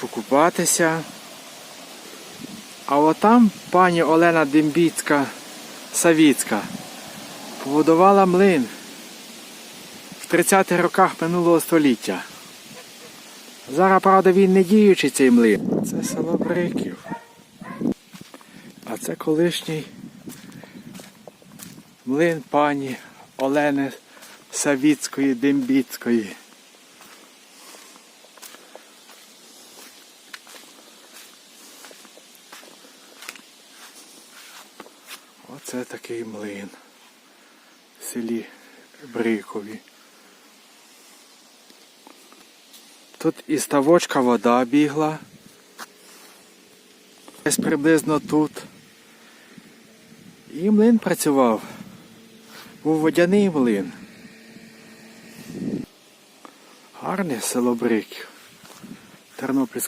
покупатися. А отам пані Олена Дембіцька Савіцька побудувала млин в 30-х роках минулого століття. Зараз, правда, він не діючий цей млин. Це село Бриків. А це колишній млин пані Олени Савіцької Дембіцької. Оце такий млин в селі Брикові. Тут із ставочка вода бігла. Десь приблизно тут. І млин працював. Був водяний млин. Гарне село Бриків. Тернопільська